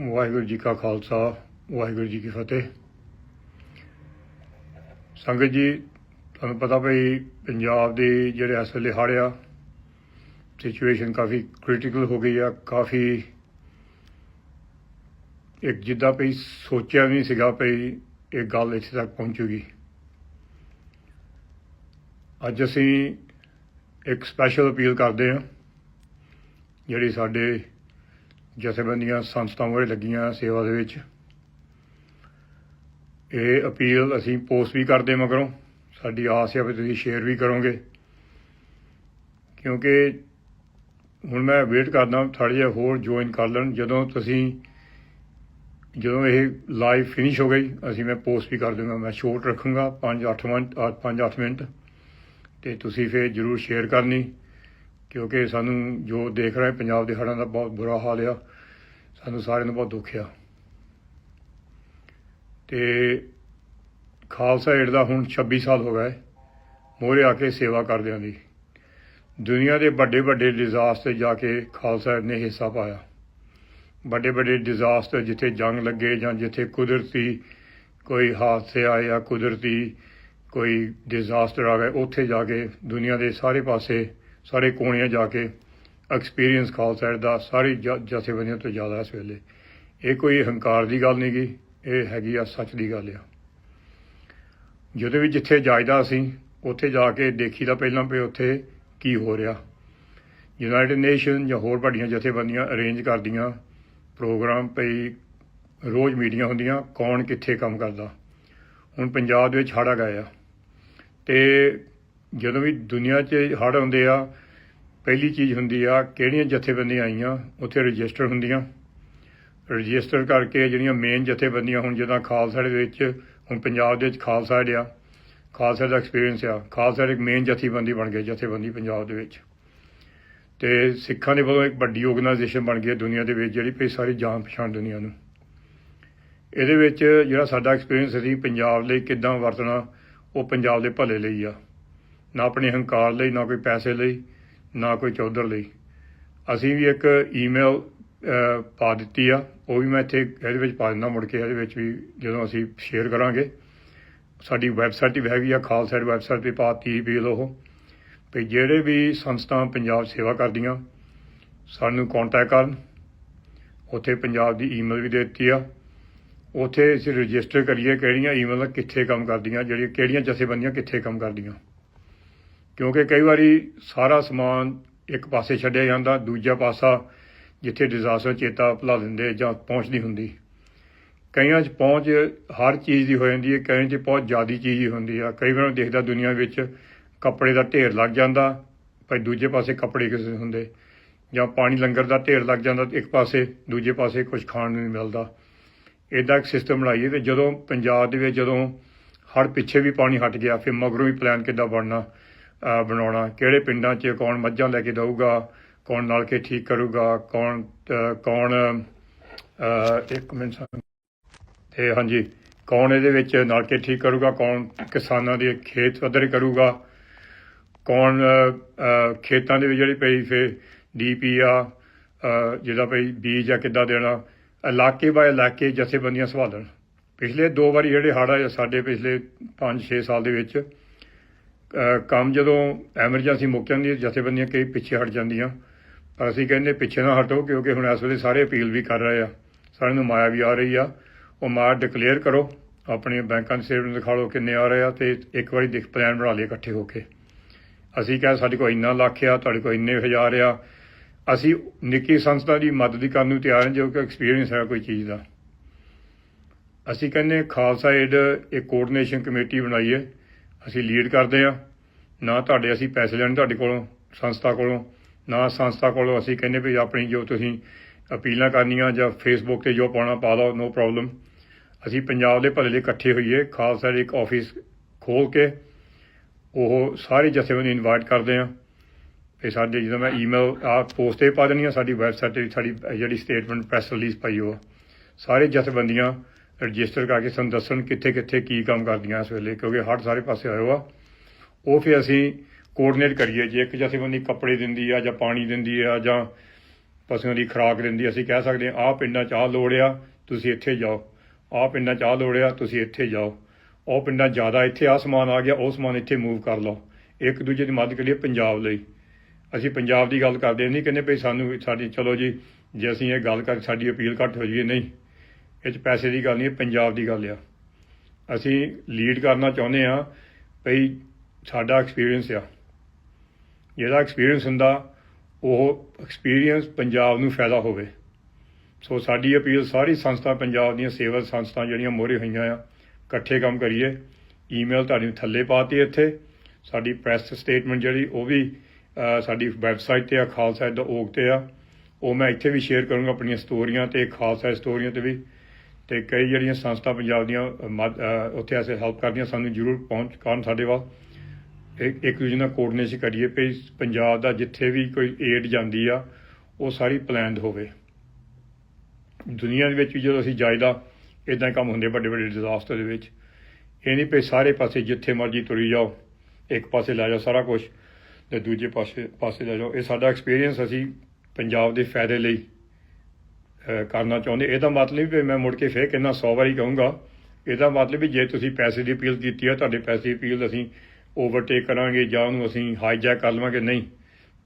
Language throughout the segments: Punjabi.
ਵਾਹਿਗੁਰੂ ਜੀ ਕਾ ਖਾਲਸਾ, ਵਾਹਿਗੁਰੂ ਜੀ ਕੀ ਫਤਿਹ। ਸੰਗਤ ਜੀ, ਤੁਹਾਨੂੰ ਪਤਾ ਭਈ ਪੰਜਾਬ ਦੇ ਜਿਹੜੇ ਇਸ ਵੇਲੇ ਹੜ੍ਹ ਆ ਸਿਚੁਏਸ਼ਨ ਕਾਫੀ ਕ੍ਰਿਟੀਕਲ ਹੋ ਗਈ ਆ, ਕਾਫੀ ਇੱਕ ਜਿੱਦਾਂ ਭਈ ਸੋਚਿਆ ਨਹੀਂ ਸੀਗਾ ਭਈ ਇਹ ਗੱਲ ਇੱਥੇ ਤੱਕ ਪਹੁੰਚੂਗੀ। ਅੱਜ ਅਸੀਂ ਇੱਕ ਸਪੈਸ਼ਲ ਅਪੀਲ ਕਰਦੇ ਹਾਂ, ਜਿਹੜੀ ਸਾਡੇ ਜਥੇਬੰਦੀਆਂ ਸੰਸਥਾਵਾਂ ਵਿੱਚ ਲੱਗੀਆਂ ਸੇਵਾ ਦੇ ਵਿੱਚ। ਇਹ ਅਪੀਲ ਅਸੀਂ ਪੋਸਟ ਵੀ ਕਰਦੇ ਮਗਰੋਂ, ਸਾਡੀ ਆਸ ਹੈ ਵੀ ਤੁਸੀਂ ਸ਼ੇਅਰ ਵੀ ਕਰੋਗੇ। ਕਿਉਂਕਿ ਹੁਣ ਮੈਂ ਵੇਟ ਕਰਦਾ ਥੋੜ੍ਹਾ ਜਿਹਾ ਹੋਰ ਜੁਆਇਨ ਕਰ ਲੈਣ, ਜਦੋਂ ਤੁਸੀਂ, ਜਦੋਂ ਇਹ ਲਾਈਵ ਫਿਨਿਸ਼ ਹੋ ਗਈ, ਅਸੀਂ ਮੈਂ ਪੋਸਟ ਵੀ ਕਰ ਦੂੰਗਾ, ਮੈਂ ਸ਼ੋਰਟ ਰੱਖੂੰਗਾ 5-8 ਮਿੰਟ 5-8 ਮਿੰਟ, ਤੇ ਤੁਸੀਂ ਫਿਰ ਜਰੂਰ ਸ਼ੇਅਰ ਕਰਨੀ। ਕਿਉਂਕਿ ਸਾਨੂੰ ਜੋ ਦੇਖ ਰਹੇ ਪੰਜਾਬ ਦੇ ਹੜ੍ਹਾਂ ਦਾ ਬਹੁਤ ਬੁਰਾ ਹਾਲ ਆ, ਸਾਨੂੰ ਸਾਰਿਆਂ ਨੂੰ ਬਹੁਤ ਦੁੱਖ ਆ। ਤੇ ਖਾਲਸਾ ਏਡ ਦਾ ਹੁਣ 26 ਸਾਲ ਹੋ ਗਏ, ਮੋਹਰੇ ਆ ਕੇ ਸੇਵਾ ਕਰਦਿਆਂ ਦੀ। ਦੁਨੀਆ ਦੇ ਵੱਡੇ ਵੱਡੇ ਡਿਜ਼ਾਸਟਰ ਜਾ ਕੇ ਖਾਲਸਾ ਏਡ ਨੇ ਹਿੱਸਾ ਪਾਇਆ। ਵੱਡੇ ਵੱਡੇ ਡਿਜ਼ਾਸਟਰ ਜਿੱਥੇ ਜੰਗ ਲੱਗੇ ਜਾਂ ਜਿੱਥੇ ਕੁਦਰਤੀ ਕੋਈ ਹਾਦਸੇ ਆਏ ਜਾਂ ਕੁਦਰਤੀ ਕੋਈ ਡਿਜ਼ਾਸਟਰ ਆ ਗਿਆ ਉੱਥੇ ਜਾ ਕੇ ਦੁਨੀਆ ਦੇ ਸਾਰੇ ਪਾਸੇ ਸਾਰੇ ਕੋਣਿਆਂ ਜਾ ਕੇ ਐਕਸਪੀਰੀਅੰਸ ਖਾਲਸਾ ਐਡ ਦਾ ਸਾਰੀ ਜ- ਜਥੇਬੰਦੀਆਂ ਤੋਂ ਜ਼ਿਆਦਾ ਇਸ ਵੇਲੇ। ਇਹ ਕੋਈ ਹੰਕਾਰ ਦੀ ਗੱਲ ਨਹੀਂ ਗੀ ਇਹ ਹੈਗੀ ਆ ਸੱਚ ਦੀ ਗੱਲ ਆ। ਜਦੋਂ ਵੀ ਜਿੱਥੇ ਜਾਇਦਾ ਅਸੀਂ, ਉੱਥੇ ਜਾ ਕੇ ਦੇਖੀਦਾ ਪਹਿਲਾਂ ਵੀ ਉੱਥੇ ਕੀ ਹੋ ਰਿਹਾ। ਯੂਨਾਈਟਿਡ ਨੇਸ਼ਨ ਜਾਂ ਹੋਰ ਵੱਡੀਆਂ ਜਥੇਬੰਦੀਆਂ ਅਰੇਂਜ ਕਰਦੀਆਂ ਪ੍ਰੋਗਰਾਮ ਪਈ, ਰੋਜ਼ ਮੀਟਿੰਗਾਂ ਹੁੰਦੀਆਂ, ਕੌਣ ਕਿੱਥੇ ਕੰਮ ਕਰਦਾ। ਹੁਣ ਪੰਜਾਬ ਦੇ ਵਿੱਚ ਹੜ੍ਹ ਆ ਗਏ ਆ। ਤੇ ਜਦੋਂ ਵੀ ਦੁਨੀਆ 'ਚ ਹੜ੍ਹ ਆਉਂਦੇ ਆ, ਪਹਿਲੀ ਚੀਜ਼ ਹੁੰਦੀ ਆ, ਕਿਹੜੀਆਂ ਜਥੇਬੰਦੀਆਂ ਆਈਆਂ, ਉੱਥੇ ਰਜਿਸਟਰ ਹੁੰਦੀਆਂ। ਰਜਿਸਟਰ ਕਰਕੇ ਜਿਹੜੀਆਂ ਮੇਨ ਜਥੇਬੰਦੀਆਂ ਹੁਣ ਜਿੱਦਾਂ ਖਾਲਸਾ ਦੇ ਵਿੱਚ, ਹੁਣ ਪੰਜਾਬ ਦੇ ਵਿੱਚ ਖਾਲਸਾ ਏਡ ਆ ਖਾਲਸਾ ਦਾ ਐਕਸਪੀਰੀਅੰਸ ਆ। ਖਾਲਸਾ ਇੱਕ ਮੇਨ ਜਥੇਬੰਦੀ ਬਣ ਗਈ ਜਥੇਬੰਦੀ ਪੰਜਾਬ ਦੇ ਵਿੱਚ। ਤੇ ਸਿੱਖਾਂ ਦੇ ਵੱਲੋਂ ਇੱਕ ਵੱਡੀ ਆਰਗੇਨਾਈਜੇਸ਼ਨ ਬਣ ਗਈ ਹੈ ਦੁਨੀਆ ਦੇ ਵਿੱਚ, ਜਿਹੜੀ ਪਈ ਸਾਰੀ ਜਾਣ ਪਛਾਣ ਦੁਨੀਆ ਨੂੰ। ਇਹਦੇ ਵਿੱਚ ਜਿਹੜਾ ਸਾਡਾ ਐਕਸਪੀਰੀਅੰਸ ਸੀ, ਪੰਜਾਬ ਲਈ ਕਿੱਦਾਂ ਵਰਤਣਾ, ਉਹ ਪੰਜਾਬ ਦੇ ਭਲੇ ਲਈ ਆ। ਨਾ ਆਪਣੇ ਹੰਕਾਰ ਲਈ, ਨਾ ਕੋਈ ਪੈਸੇ ਲਈ, ਨਾ ਕੋਈ ਚੌਧਰ ਲਈ। ਅਸੀਂ ਵੀ ਇੱਕ ਈਮੇਲ ਪਾ ਦਿੱਤੀ ਆ। ਉਹ ਵੀ ਮੈਂ ਇੱਥੇ ਇਹਦੇ ਵਿੱਚ ਪਾ ਦਿੰਦਾ, ਮੁੜ ਕੇ ਇਹਦੇ ਵਿੱਚ ਵੀ ਜਦੋਂ ਅਸੀਂ ਸ਼ੇਅਰ ਕਰਾਂਗੇ। ਸਾਡੀ ਵੈਬਸਾਈਟ ਵੀ ਹੈਗੀ ਆ, ਖਾਲਸਾ ਏਡ ਵੈਬਸਾਈਟ ਤੇ ਪਾਤੀ ਵੀ ਉਹ। ਵੀ ਜਿਹੜੇ ਵੀ ਸੰਸਥਾ ਪੰਜਾਬ ਸੇਵਾ ਕਰਦੀਆਂ, ਸਾਨੂੰ ਕੰਟੈਕਟ ਕਰਨ। ਉੱਥੇ ਪੰਜਾਬ ਦੀ ਈਮੇਲ ਵੀ ਦੇ ਦਿੱਤੀ ਆ। ਉੱਥੇ ਅਸੀਂ ਰਜਿਸਟਰ ਕਰੀਏ ਕਿਹੜੀਆਂ ਈਮੇਲਾਂ ਕਿੱਥੇ ਕੰਮ ਕਰਦੀਆਂ, ਜਿਹੜੀਆਂ ਕਿਹੜੀਆਂ ਜਥੇਬੰਦੀਆਂ ਕਿੱਥੇ ਕੰਮ ਕਰਦੀਆਂ। ਕਿਉਂਕਿ ਕਈ ਵਾਰੀ ਸਾਰਾ ਸਮਾਨ ਇੱਕ ਪਾਸੇ ਛੱਡਿਆ ਜਾਂਦਾ, ਦੂਜਾ ਪਾਸਾ ਜਿੱਥੇ ਡਿਜ਼ਾਸਟਰ ਚੇਤਾ ਭੁਲਾ ਦਿੰਦੇ ਜਾਂ ਪਹੁੰਚਦੀ ਹੁੰਦੀ। ਕਈਆਂ 'ਚ ਪਹੁੰਚ ਹਰ ਚੀਜ਼ ਦੀ ਹੋ ਜਾਂਦੀ ਹੈ, ਕਈਆਂ 'ਚ ਬਹੁਤ ਜ਼ਿਆਦੀ ਚੀਜ਼ ਹੀ ਹੁੰਦੀ ਆ। ਕਈ ਵਾਰ ਦੇਖਦਾ ਦੁਨੀਆ ਵਿੱਚ ਕੱਪੜੇ ਦਾ ਢੇਰ ਲੱਗ ਜਾਂਦਾ, ਪਰ ਦੂਜੇ ਪਾਸੇ ਕੱਪੜੇ ਕਿਸੇ ਹੁੰਦੇ? ਜਾਂ ਪਾਣੀ ਲੰਗਰ ਦਾ ਢੇਰ ਲੱਗ ਜਾਂਦਾ, ਇੱਕ ਪਾਸੇ, ਦੂਜੇ ਪਾਸੇ ਕੁਝ ਖਾਣ ਨੂੰ ਨਹੀਂ ਮਿਲਦਾ। ਇਦਾਂ ਇੱਕ ਸਿਸਟਮ ਬਣਾਈਏ ਤੇ ਜਦੋਂ ਪੰਜਾਬ ਦੇ ਵਿੱਚ ਜਦੋਂ ਹੜ ਪਿੱਛੇ ਵੀ ਪਾਣੀ ਹਟ ਗਿਆ, ਫਿਰ ਮਗਰੋਂ ਵੀ ਪਲਾਨ ਕਿੱਦਾਂ ਬਣਨਾ? ਬਣਾਉਣਾ। ਕਿਹੜੇ ਪਿੰਡਾਂ 'ਚ ਕੌਣ ਮੱਝਾਂ ਲੈ ਕੇ ਦਊਗਾ ਕੌਣ ਨਲਕੇ ਠੀਕ ਕਰੂਗਾ, ਕੌਣ ਕੌਣ ਇੱਕ ਮਿੰਟ ਸਾਨੂੰ ਤੇ ਹਾਂਜੀ, ਕੌਣ ਇਹਦੇ ਵਿੱਚ ਨਲਕੇ ਠੀਕ ਕਰੂਗਾ, ਕੌਣ ਕਿਸਾਨਾਂ ਦੇ ਖੇਤ ਪੱਧਰ ਕਰੂਗਾ, ਕੌਣ ਖੇਤਾਂ ਦੇ ਵਿੱਚ ਜਿਹੜੀ ਪਈ ਫੇ ਡੀਪੀ ਆ ਜਿਹਦਾ ਪਈ ਬੀਜ ਆ, ਕਿੱਦਾਂ ਦੇਣਾ, ਇਲਾਕੇ ਬਾਏ ਇਲਾਕੇ ਜਥੇਬੰਦੀਆਂ ਸੰਭਾਲਣ। ਪਿਛਲੇ ਦੋ ਵਾਰੀ ਜਿਹੜੇ ਹੜ੍ਹ ਆਏ ਆ ਸਾਡੇ ਪਿਛਲੇ 5-6 ਸਾਲ ਦੇ ਵਿੱਚ ਕੰਮ ਜਦੋਂ ਐਮਰਜੈਂਸੀ ਮੁੱਕ ਜਾਂਦੀ ਹੈ, ਜਥੇਬੰਦੀਆਂ ਕਈ ਪਿੱਛੇ ਹਟ ਜਾਂਦੀਆਂ। ਪਰ ਅਸੀਂ ਕਹਿੰਦੇ ਪਿੱਛੇ ਨਾ ਹਟੋ, ਕਿਉਂਕਿ ਹੁਣ ਇਸ ਵੇਲੇ ਸਾਰੇ ਅਪੀਲ ਵੀ ਕਰ ਰਹੇ ਆ। ਸਾਰਿਆਂ ਨੂੰ ਮਾਇਆ ਵੀ ਆ ਰਹੀ ਆ। ਉਹ ਮਾਇਆ ਡਿਕਲੇਅਰ ਕਰੋ। ਆਪਣੇ ਬੈਂਕਾਂ ਦੇ ਸਟੇਟਮੈਂਟ ਦਿਖਾ ਲਓ ਕਿੰਨੇ ਆ ਰਹੇ ਆ ਤੇ ਇੱਕ ਵਾਰੀ ਦੇਖ ਪਲਾਨ ਬਣਾ ਲਈਏ ਇਕੱਠੇ ਹੋ ਕੇ। ਅਸੀਂ ਕਿਹਾ, ਸਾਡੇ ਕੋਲ ਇੰਨਾ ਲੱਖ ਆ, ਤੁਹਾਡੇ ਕੋਲ ਇੰਨੇ ਹਜ਼ਾਰ ਆ। ਅਸੀਂ ਨਿੱਕੀ ਸੰਸਥਾ ਦੀ ਮਦਦ ਕਰਨ ਨੂੰ ਤਿਆਰ ਹਾਂ, ਜੋ ਕਿ ਐਕਸਪੀਰੀਅੰਸ ਹੈ ਕੋਈ ਚੀਜ਼ ਦਾ। ਅਸੀਂ ਕਹਿੰਦੇ, ਖਾਲਸਾ ਏਡ ਇੱਕ ਕੋਆਰਡੀਨੇਸ਼ਨ ਕਮੇਟੀ ਬਣਾਈਏ ਅਸੀਂ ਲੀਡ ਕਰਦੇ ਆ ਨਾ ਤੁਹਾਡੇ ਅਸੀਂ ਪੈਸੇ ਲੈਣ ਤੁਹਾਡੇ ਕੋਲੋਂ, ਸੰਸਥਾ ਕੋਲੋਂ, ਨਾ ਸੰਸਥਾ ਕੋਲੋਂ ਅਸੀਂ ਕਹਿੰਦੇ ਵੀ ਆਪਣੀ ਜੋ ਤੁਸੀਂ ਅਪੀਲਾਂ ਕਰਨੀਆਂ ਜਾਂ ਫੇਸਬੁੱਕ ਤੇ ਜੋ ਪਾਉਣਾ ਪਾ ਲਓ ਨੋ ਪ੍ਰੋਬਲਮ ਅਸੀਂ ਪੰਜਾਬ ਦੇ ਭਲੇ ਲਈ ਇਕੱਠੇ ਹੋਈਏ, ਖਾਲਸਾ ਏਡ ਇੱਕ ਆਫਿਸ ਖੋਲ ਕੇ ਉਹ ਸਾਰੇ ਜਥੇਬੰਦੀ ਇਨਵਾਈਟ ਕਰਦੇ ਆ ਤੇ ਸਾਡੇ ਜਦੋਂ ਮੈਂ ਈਮੇਲ ਆ ਪੋਸਟ ਤੇ ਪਾ ਦੇਣੀ ਆ ਸਾਡੀ ਵੈਬਸਾਈਟ ਤੇ ਸਾਡੀ ਜਿਹੜੀ ਸਟੇਟਮੈਂਟ ਪ੍ਰੈਸ ਰਿਲੀਜ਼ ਪਾਈ ਉਹ, ਸਾਰੇ ਜਥੇਬੰਦੀਆਂ ਰਜਿਸਟਰ ਕਰਕੇ ਸਾਨੂੰ ਦੱਸਣ ਕਿੱਥੇ ਕਿੱਥੇ ਕੀ ਕੰਮ ਕਰਦੀਆਂ ਇਸ ਵੇਲੇ, ਕਿਉਂਕਿ ਹਰ ਸਾਰੇ ਪਾਸੇ ਆਇਓ ਆ, ਉਹ ਫਿਰ ਅਸੀਂ ਕੋਆਰਡੀਨੇਟ ਕਰੀਏ, ਜੇ ਇੱਕ ਜਥੇਬੰਦੀ ਕੱਪੜੇ ਦਿੰਦੀ ਆ ਜਾਂ ਪਾਣੀ ਦਿੰਦੀ ਆ ਜਾਂ ਪਸ਼ੂਆਂ ਦੀ ਖੁਰਾਕ ਦਿੰਦੀ ਅਸੀਂ ਕਹਿ ਸਕਦੇ ਹਾਂ, ਆਹ ਪਿੰਡਾਂ 'ਚ ਆਹ ਲੋੜ ਆ, ਤੁਸੀਂ ਇੱਥੇ ਜਾਓ। ਆਹ ਪਿੰਡਾਂ 'ਚ ਆਹ ਲੋੜ ਆ, ਤੁਸੀਂ ਇੱਥੇ ਜਾਓ। ਉਹ ਪਿੰਡਾਂ ਜ਼ਿਆਦਾ ਇੱਥੇ ਆਹ ਸਮਾਨ ਆ ਗਿਆ, ਉਹ ਸਮਾਨ ਇੱਥੇ ਮੂਵ ਕਰ ਲਓ। ਇੱਕ ਦੂਜੇ ਦੀ ਮਦਦ ਕਰੀਏ ਪੰਜਾਬ ਲਈ। ਅਸੀਂ ਪੰਜਾਬ ਦੀ ਗੱਲ ਕਰਦੇ ਨਹੀਂ ਕਹਿੰਦੇ ਭਈ ਸਾਨੂੰ ਸਾਡੀ, ਚਲੋ ਜੀ, ਜੇ ਅਸੀਂ ਇਹ ਗੱਲ ਕਰ, ਸਾਡੀ ਅਪੀਲ ਘੱਟ ਹੋ ਜਾਈਏ ਨਹੀਂ। ਇਹ 'ਚ ਪੈਸੇ ਦੀ ਗੱਲ ਨਹੀਂ ਪੰਜਾਬ ਦੀ ਗੱਲ ਆ। ਅਸੀਂ ਲੀਡ ਕਰਨਾ ਚਾਹੁੰਦੇ ਆ ਭਈ ਸਾਡਾ ਐਕਸਪੀਰੀਅੰਸ ਆ। ਜਿਹੜਾ ਐਕਸਪੀਰੀਅੰਸ ਹੁੰਦਾ, ਉਹ ਐਕਸਪੀਰੀਅੰਸ ਪੰਜਾਬ ਨੂੰ ਫਾਇਦਾ ਹੋਵੇ। ਸੋ ਸਾਡੀ ਅਪੀਲ ਸਾਰੀ ਸੰਸਥਾ ਪੰਜਾਬ ਦੀਆਂ ਸੇਵਾ ਸੰਸਥਾ ਜਿਹੜੀਆਂ ਮੋਹਰੇ ਹੋਈਆਂ ਆ, ਇਕੱਠੇ ਕੰਮ ਕਰੀਏ। ਈਮੇਲ ਤੁਹਾਡੀ ਥੱਲੇ ਪਾਤੀ ਇੱਥੇ। ਸਾਡੀ ਪ੍ਰੈਸ ਸਟੇਟਮੈਂਟ ਜਿਹੜੀ, ਉਹ ਵੀ ਸਾਡੀ ਵੈਬਸਾਈਟ ਤੇ ਆ, ਖਾਲਸਾ ਦਾ ਤੇ ਆ। ਉਹ ਮੈਂ ਇੱਥੇ ਵੀ ਸ਼ੇਅਰ ਕਰੂੰਗਾ ਆਪਣੀਆਂ ਸਟੋਰੀਆਂ ਤੇ, ਖਾਲਸਾ ਸਟੋਰੀਆਂ ਤੇ ਵੀ। ਤੇ ਕਈ ਜਿਹੜੀਆਂ ਸੰਸਥਾ ਪੰਜਾਬ ਦੀਆਂ ਅਹ, ਉੱਥੇ ਐਸੇ ਹੈਲਪ ਕਰਦੀਆਂ ਸਾਨੂੰ ਜ਼ਰੂਰ ਪਹੁੰਚ ਕਰਨ ਸਾਡੇ ਵੱਲ। ਇੱਕ ਇੱਕ ਦੂਜੇ ਨਾਲ ਕੋਆਰਡੀਨੇਸ਼ਨ ਕਰੀਏ ਵੀ ਪੰਜਾਬ ਦਾ ਜਿੱਥੇ ਵੀ ਕੋਈ ਏਡ ਜਾਂਦੀ ਆ ਉਹ ਸਾਰੀ ਪਲਾਨਡ ਹੋਵੇ। ਦੁਨੀਆ ਦੇ ਵਿੱਚ ਵੀ ਜਦੋਂ ਅਸੀਂ ਜਾਈਦਾ ਇਦਾਂ ਹੀ ਕੰਮ ਹੁੰਦੇ ਵੱਡੇ ਵੱਡੇ ਡਿਜ਼ਾਸਟਰ ਦੇ ਵਿੱਚ। ਇਹ ਨਹੀਂ ਵੀ ਸਾਰੇ ਪਾਸੇ ਜਿੱਥੇ ਮਰਜ਼ੀ ਤੁਰੀ ਜਾਓ ਇੱਕ ਪਾਸੇ ਲੈ ਜਾਓ ਸਾਰਾ ਕੁਝ ਤੇ ਦੂਜੇ ਪਾਸੇ ਪਾਸੇ ਲੈ ਜਾਓ। ਇਹ ਸਾਡਾ ਐਕਸਪੀਰੀਅੰਸ ਅਸੀਂ ਪੰਜਾਬ ਦੇ ਫਾਇਦੇ ਲਈ ਕਰਨਾ ਚਾਹੁੰਦੇ, ਇਹਦਾ ਮਤਲਬ ਵੀ ਮੈਂ ਮੁੜ ਕੇ ਫੇਰ ਕਿੰਨਾ 100 ਵਾਰੀ ਕਹੂੰਗਾ। ਇਹਦਾ ਮਤਲਬ ਵੀ ਜੇ ਤੁਸੀਂ ਪੈਸੇ ਦੀ ਅਪੀਲ ਕੀਤੀ ਹੈ ਤੁਹਾਡੇ ਪੈਸੇ ਦੀ ਅਪੀਲ ਅਸੀਂ ਓਵਰਟੇਕ ਕਰਾਂਗੇ ਜਾਂ ਉਹਨੂੰ ਅਸੀਂ ਹਾਈਜੈਕ ਕਰ ਲਵਾਂਗੇ, ਨਹੀਂ।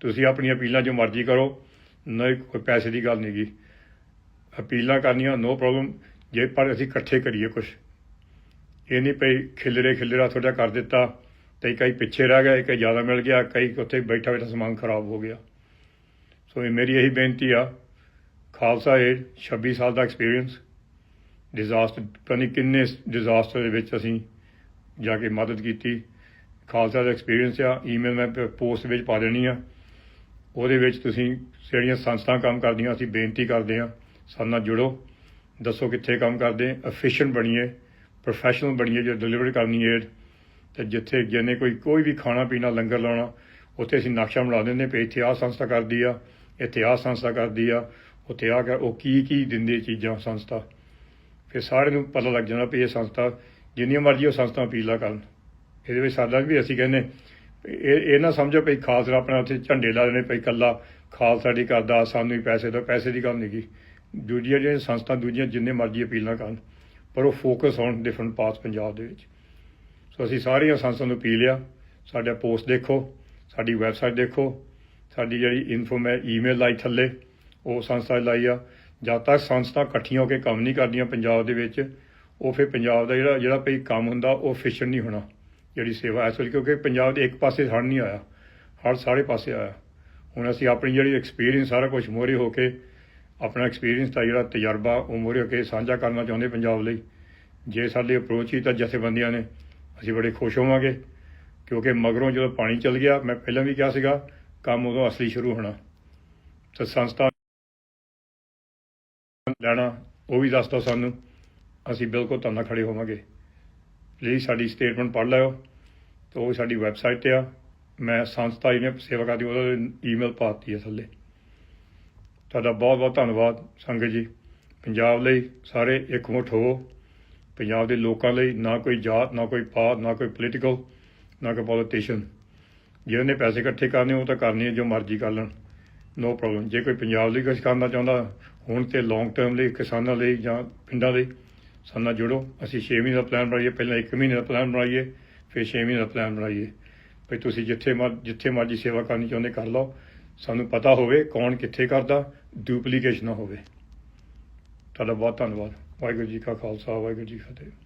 ਤੁਸੀਂ ਆਪਣੀਆਂ ਅਪੀਲਾਂ ਜੋ ਮਰਜ਼ੀ ਕਰੋ, ਨਹੀਂ, ਕੋਈ ਪੈਸੇ ਦੀ ਗੱਲ ਨਹੀਂਗੀ। ਅਪੀਲਾਂ ਕਰਨੀਆਂ ਨੋ ਪ੍ਰੋਬਲਮ ਜੇ ਪਰ ਅਸੀਂ ਇਕੱਠੇ ਕਰੀਏ ਕੁਝ ਇਹ ਨਹੀਂ ਪਈ ਖਿਲਰੇ ਖਿਲਰਾ ਥੋੜਾ ਕਰ ਦਿੱਤਾ, ਤੇ ਕਈ ਪਿੱਛੇ ਰਹਿ ਗਏ, ਕਈ ਜ਼ਿਆਦਾ ਮਿਲ ਗਿਆ, ਕਈ ਉੱਥੇ ਬੈਠਾ ਬੈਠਾ ਸਮਾਨ ਖਰਾਬ ਹੋ ਗਿਆ। ਸੋ ਇਹ ਮੇਰੀ ਇਹੀ ਬੇਨਤੀ ਆ ਖਾਲਸਾ ਏਡ 26 ਸਾਲ ਦਾ ਐਕਸਪੀਰੀਅੰਸ ਡਿਜ਼ਾਸਟਰ ਪਤਾ ਨਹੀਂ ਕਿੰਨੇ ਡਿਜ਼ਾਸਟਰ ਦੇ ਵਿੱਚ ਅਸੀਂ ਜਾ ਕੇ ਮਦਦ ਕੀਤੀ। ਖਾਲਸਾ ਦਾ ਐਕਸਪੀਰੀਅੰਸ ਆ ਈਮੇਲ ਮੈਂ ਪੋਸਟ ਵਿੱਚ ਪਾ ਦੇਣੀ ਆ। ਉਹਦੇ ਵਿੱਚ ਤੁਸੀਂ ਜਿਹੜੀਆਂ ਸੰਸਥਾ ਕੰਮ ਕਰਦੀਆਂ, ਅਸੀਂ ਬੇਨਤੀ ਕਰਦੇ ਆ, ਸਾਡੇ ਨਾਲ ਜੁੜੋ। ਦੱਸੋ ਕਿੱਥੇ ਕੰਮ ਕਰਦੇ ਐਫੀਸ਼ੀਐਂਟ ਬਣੀਏ ਪ੍ਰੋਫੈਸ਼ਨਲ ਬਣੀਏ, ਜੇ ਡਿਲੀਵਰੀ ਕਰਨੀ ਏਡ ਤੇ ਜਿੱਥੇ ਜਿਹਨੇ ਕੋਈ ਕੋਈ ਵੀ ਖਾਣਾ ਪੀਣਾ, ਲੰਗਰ ਲਾਉਣਾ, ਉੱਥੇ ਅਸੀਂ ਨਕਸ਼ਾ ਬਣਾ ਦਿੰਦੇ ਵੀ ਇੱਥੇ ਆਹ ਸੰਸਥਾ ਕਰਦੀ ਆ, ਇੱਥੇ ਆਹ ਸੰਸਥਾ ਕਰਦੀ ਆ। ਉੱਥੇ ਆ ਉਹ ਕੀ ਕੀ ਦਿੰਦੇ ਚੀਜ਼ਾਂ ਸੰਸਥਾ। ਫਿਰ ਸਾਰਿਆਂ ਨੂੰ ਪਤਾ ਲੱਗ ਜਾਂਦਾ ਵੀ ਇਹ ਸੰਸਥਾ ਜਿੰਨੀਆਂ ਮਰਜ਼ੀ ਉਹ ਸੰਸਥਾ ਅਪੀਲਾਂ ਕਰਨ। ਇਹਦੇ ਵਿੱਚ ਸਾਡਾ ਵੀ ਅਸੀਂ ਕਹਿੰਦੇ ਇਹ ਇਹ ਨਾ ਸਮਝੋ ਵੀ ਖਾਲਸਾ ਆਪਣਾ ਉੱਥੇ ਝੰਡੇ ਲਾ ਦੇਣੇ ਪਈ ਕੱਲਾ ਖਾਲਸਾ ਦੀ ਕਰਦਾ, ਸਾਨੂੰ ਹੀ ਪੈਸੇ ਦੋ ਪੈਸੇ ਦੀ ਗੱਲ ਨਹੀਂਗੀ ਦੂਜੀਆਂ ਜਿਹੜੀਆਂ ਸੰਸਥਾ, ਦੂਜੀਆਂ ਜਿੰਨੇ ਮਰਜ਼ੀ ਅਪੀਲਾਂ ਕਰਨ, ਪਰ ਉਹ focus on different parts Punjab ਦੇ ਵਿੱਚ। ਸੋ ਅਸੀਂ ਸਾਰੀਆਂ ਸੰਸਥਾਵਾਂ ਨੂੰ ਅਪੀਲ ਆ, ਸਾਡਾ ਪੋਸਟ ਦੇਖੋ, ਸਾਡੀ ਵੈਬਸਾਈਟ ਦੇਖੋ, ਸਾਡੀ ਜਿਹੜੀ ਇਨਫੋ ਮੈਂ ਈਮੇਲ ਲਾਈ ਥੱਲੇ ਉਹ ਸੰਸਥਾ ਲਾਈ ਆ। ਜਦ ਤੱਕ ਸੰਸਥਾ ਇਕੱਠੀਆਂ ਹੋ ਕੇ ਕੰਮ ਨਹੀਂ ਕਰਦੀਆਂ ਪੰਜਾਬ ਦੇ ਵਿੱਚ, ਉਹ ਫਿਰ ਪੰਜਾਬ ਦਾ ਜਿਹੜਾ ਜਿਹੜਾ ਭਈ ਕੰਮ ਹੁੰਦਾ, ਉਹ efficient ਨਹੀਂ ਹੋਣਾ, ਜਿਹੜੀ ਸੇਵਾ। ਇਸ ਵੇਲੇ ਕਿਉਂਕਿ ਪੰਜਾਬ ਦੇ ਇੱਕ ਪਾਸੇ ਹੜ ਨਹੀਂ ਆਇਆ ਹੜ ਸਾਰੇ ਪਾਸੇ ਆਇਆ। ਹੁਣ ਅਸੀਂ ਆਪਣੀ ਜਿਹੜੀ ਐਕਸਪੀਰੀਅੰਸ ਸਾਰਾ ਕੁਝ ਮੋਰੇ ਹੋ ਕੇ, ਆਪਣਾ ਐਕਸਪੀਰੀਅੰਸ ਦਾ ਜਿਹੜਾ ਤਜਰਬਾ, ਉਹ ਮੋਰੇ ਹੋ ਕੇ ਸਾਂਝਾ ਕਰਨਾ ਚਾਹੁੰਦੇ ਪੰਜਾਬ ਲਈ। ਜੇ ਸਾਡੀ ਅਪਰੋਚ ਹੀ ਤਾਂ ਜਥੇਬੰਦੀਆਂ ਨੇ, ਅਸੀਂ ਬੜੇ ਖੁਸ਼ ਹੋਵਾਂਗੇ, ਕਿਉਂਕਿ ਮਗਰੋਂ ਜਦੋਂ ਪਾਣੀ ਚੱਲ ਗਿਆ, ਮੈਂ ਪਹਿਲਾਂ ਵੀ ਕਿਹਾ ਸੀਗਾ, ਕੰਮ ਉਦੋਂ ਅਸਲੀ ਸ਼ੁਰੂ ਹੋਣਾ। ਤਾਂ ਸੰਸਥਾ ਲੈਣਾ, ਉਹ ਵੀ ਦੱਸ ਦਿਓ ਸਾਨੂੰ। ਅਸੀਂ ਬਿਲਕੁਲ ਤੁਹਾਨੂੰ ਖੜੇ ਹੋਵਾਂਗੇ। ਪਲੀਜ਼ ਸਾਡੀ ਸਟੇਟਮੈਂਟ ਪੜ੍ਹ ਲਿਓ, ਤੇ ਉਹ ਸਾਡੀ ਵੈਬਸਾਈਟ ਤੇ ਆ। ਮੈਂ ਸੰਸਥਾ ਜਿਹਨੇ ਸੇਵਾ ਕਰਦੀ, ਉਹਦਾ ਈਮੇਲ ਪਾਤੀ ਹੈ ਥੱਲੇ। ਤੁਹਾਡਾ ਬਹੁਤ ਬਹੁਤ ਧੰਨਵਾਦ ਸੰਗਤ ਜੀ। ਪੰਜਾਬ ਲਈ ਸਾਰੇ ਇਕਮੁੱਠ ਹੋਵੋ। ਪੰਜਾਬ ਦੇ ਲੋਕਾਂ ਲਈ ਨਾ ਕੋਈ ਜਾਤ, ਨਾ ਕੋਈ ਪਾਤ, ਨਾ ਕੋਈ ਪੋਲੀਟੀਕਲ ਨਾ ਕੋਈ ਪੋਲੀਟੀਸ਼ੀਅਨ ਜਿਹਨੇ ਪੈਸੇ ਇਕੱਠੇ ਕਰਨੇ, ਉਹ ਤਾਂ ਕਰਨੀ ਹੈ ਜੋ ਮਰਜ਼ੀ ਕਰ ਲੈਣ। ਨੋ ਪ੍ਰੋਬਲਮ ਜੇ ਕੋਈ ਪੰਜਾਬ ਲਈ ਕੁਝ ਕਰਨਾ ਚਾਹੁੰਦਾ, ਹੁਣ ਤੇ ਲੌਂਗ ਟਰਮ ਲਈ, ਕਿਸਾਨਾਂ ਲਈ ਜਾਂ ਪਿੰਡਾਂ ਲਈ ਸਾਡੇ ਜੁੜੋ। ਅਸੀਂ 6 ਮਹੀਨੇ ਦਾ ਪਲਾਨ ਬਣਾਈਏ, ਪਹਿਲਾਂ 1 ਮਹੀਨੇ ਦਾ ਪਲਾਨ ਬਣਾਈਏ, ਫਿਰ 6 ਮਹੀਨੇ ਦਾ ਪਲਾਨ ਬਣਾਈਏ। ਵੀ ਤੁਸੀਂ ਜਿੱਥੇ ਮਰ, ਜਿੱਥੇ ਮਰਜ਼ੀ ਸੇਵਾ ਕਰਨੀ ਚਾਹੁੰਦੇ ਕਰ ਲਓ। ਸਾਨੂੰ ਪਤਾ ਹੋਵੇ ਕੌਣ ਕਿੱਥੇ ਕਰਦਾ ਡੁਪਲੀਕੇਸ਼ਨ ਨਾ ਹੋਵੇ। ਤੁਹਾਡਾ ਬਹੁਤ ਧੰਨਵਾਦ। ਵਾਹਿਗੁਰੂ ਜੀ ਕਾ ਖਾਲਸਾ, ਵਾਹਿਗੁਰੂ ਜੀ ਫਤਿਹ।